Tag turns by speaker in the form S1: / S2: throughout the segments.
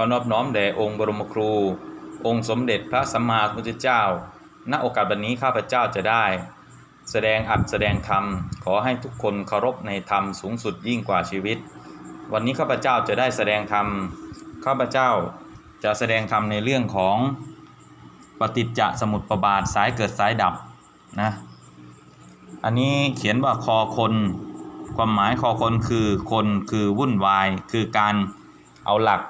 S1: ขอนอบน้อมแด่องค์บรมครู องค์สมเด็จพระสัมมาสัมพุทธเจ้า ณโอกาสวันนี้ข้าพเจ้าจะได้ แสดงอัดแสดงธรรม ขอให้ทุกคนเคารพในธรรมสูงสุดยิ่งกว่าชีวิต วันนี้ข้าพเจ้าจะได้แสดงธรรม ข้าพเจ้าจะแสดงธรรมในเรื่องของปฏิจจสมุปบาทสายเกิดสายดับนะ อันนี้เขียนว่าคอคน ความหมายคอคนคือคนคือวุ่นวาย คือการเอาหลัก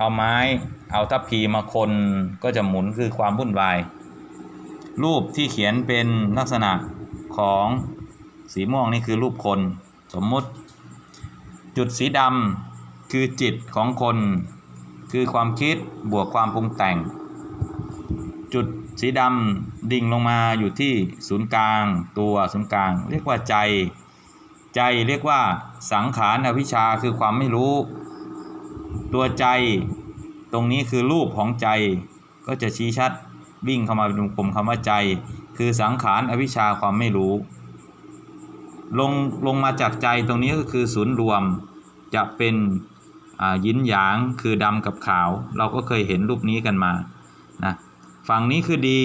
S1: เอาไม้ เอาทัพพีมาคนก็จะหมุนคือความวุ่นวาย รูปที่เขียนเป็นลักษณะของสีม่วงนี่คือรูปคนสมมุติ จุดสีดำคือจิตของคน คือความคิดบวกความปรุงแต่ง จุดสีดำดิ่งลงมาอยู่ที่ศูนย์กลาง ตัวศูนย์กลาง เรียกว่าใจ ใจเรียกว่าสังขารอวิชชาคือความไม่รู้ ตัวใจ ตรงนี้คือรูปของใจก็จะชี้ชัดวิ่งเข้ามาเป็นวงกลมคำว่าใจ คือสังขารอวิชชาความไม่รู้ ลงลงมาจากใจตรงนี้ก็คือศูนย์รวมจะเป็นอ่ายินหยางคือดำกับขาว เราก็เคยเห็นรูปนี้กันมานะฝั่งนี้คือดี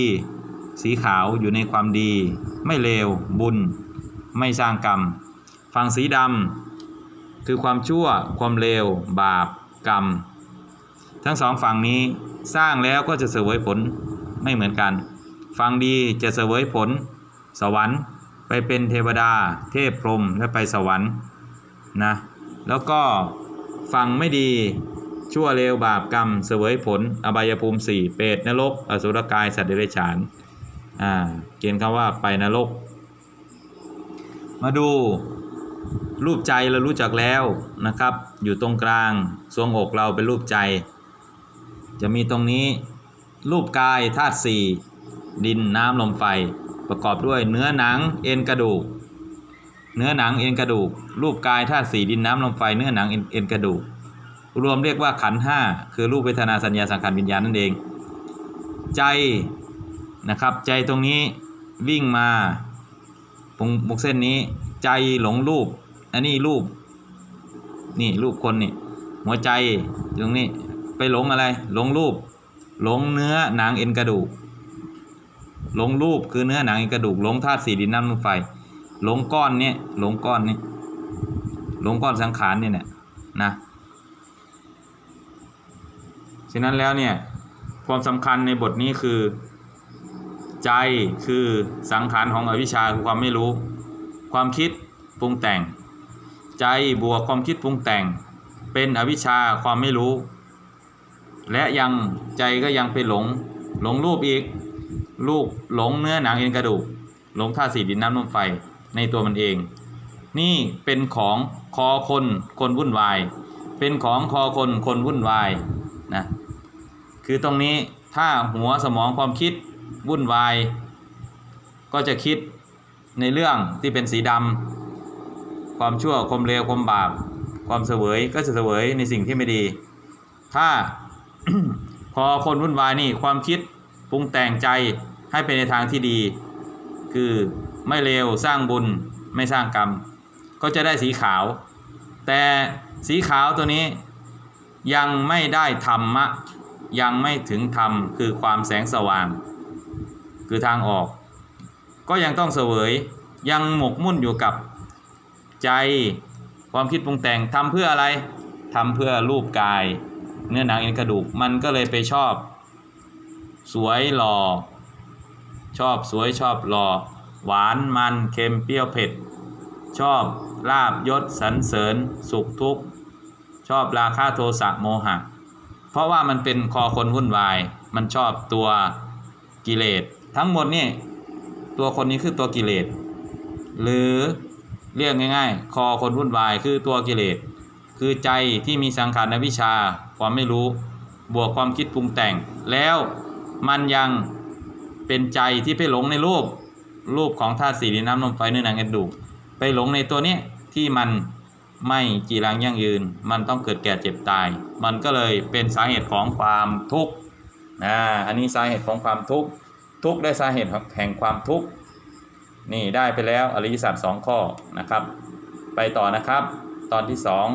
S1: สีขาวอยู่ในความดี ไม่เลวบุญ ไม่สร้างกรรม ฝั่งสีดำคือความชั่วความเลวบาปกรรม ทั้งสองฝั่งนี้สร้างแล้วก็จะเสวยผลไม่เหมือนกัน ฝั่งดีจะเสวยผล สวรรค์ไปเป็นเทวดา เทพพรหมและไปสวรรค์นะแล้วก็ฝั่งไม่ดีชั่วเลวบาปกรรมเสวยผล อบายภูมิสี่เปรตนรก อสุรกาย สัตว์เดรัจฉานอ่าเขียนคำว่าไปนรก มาดูรูปใจเรารู้จักแล้วนะครับ อยู่ตรงกลางทรวงอกเราเป็นรูปใจ จะมีตรงนี้รูปกายธาตุสี่ดินน้ำลมไฟ ประกอบด้วยเนื้อหนังเอ็นกระดูก เนื้อหนังเอ็นกระดูก รูปกายธาตุสี่ดินน้ำลมไฟ เนื้อหนังเอ็นเอ็นกระดูก รวมเรียกว่าขันห้าคือรูปเวทนาสัญญาสังขารวิญญาณนั่นเอง ใจนะครับ ใจตรงนี้วิ่งมาตรงมุกเส้นนี้ใจหลงรูป อันนี้รูป นี่รูปคนนี่หัวใจตรงนี้ ไปหลงอะไร หลงรูป หลงเนื้อหนังเอ็นกระดูก หลงรูปคือเนื้อหนังเอ็นกระดูก หลงธาตุสี่ดินน้ำลมไฟ หลงก้อนเนี้ยหลงก้อนนี้หลงก้อนสังขารเนี่ยนะนะฉะนั้นแล้วเนี่ยความสำคัญในบทนี้คือ ใจคือสังขารของอวิชชาคือความไม่รู้ ความคิดปรุงแต่ง ใจบวกความคิดปรุงแต่ง เป็นอวิชชาความไม่รู้ และยังใจก็ยังไปหลงหลงรูปอีก รูปหลงเนื้อหนังเอ็นกระดูกหลงธาตุสีดินน้ำลมไฟในตัวมันเอง นี่เป็นของคอคนคนวุ่นวาย เป็นของคอคนคนวุ่นวายนะคือตรงนี้ถ้าหัวสมองความคิดวุ่นวาย ก็จะคิดในเรื่องที่เป็นสีดำความชั่วความเลวความบาป ความเสวยก็จะเสวยในสิ่งที่ไม่ดี ถ้า พอคนวุ่นวายนี่ความคิดปรุงแต่งใจให้เป็นในทางที่ดี คือไม่เลวสร้างบุญไม่สร้างกรรม ก็จะได้สีขาว แต่สีขาวตัวนี้ยังไม่ได้ธรรมะ ยังไม่ถึงธรรมคือความแสงสว่าง คือทางออก ก็ยังต้องเสวยยังหมกมุ่นอยู่กับใจความคิดปรุงแต่งทำเพื่ออะไรทำเพื่อรูปกาย เนื้อหนังเอ็นกระดูก มันก็เลยไปชอบ สวยหล่อ ชอบสวยชอบหล่อ หวานมันเค็มเปรี้ยวเผ็ด ชอบลาบยศสรรเสริญ สุขทุกข์ ชอบราคะโทสะโมหะ เพราะว่ามันเป็นคอคนวุ่นวาย มันชอบตัวกิเลส ทั้งหมดนี่ตัวคนนี้คือตัวกิเลส หรือเรียกง่าย ๆ คอคนวุ่นวายคือตัวกิเลส คือใจที่มีสังขารวิชาความไม่รู้ บวกความคิดปรุงแต่ง แล้วมันยังเป็นใจที่ไปหลงในรูปรูปของธาตุสีดินน้ำลมไฟเนื้อหนังกระดูกไปหลงในตัวนี้ที่มันไม่จีรังยั่งยืน มันต้องเกิดแก่เจ็บตาย มันก็เลยเป็นสาเหตุของความทุกข์อ่าอันนี้สาเหตุของความทุกข์ทุกข์ได้สาเหตุแห่งความทุกข์นี่ได้ไปแล้วอริยสัจสองข้อนะครับ ไปต่อนะครับ ตอนที่สอง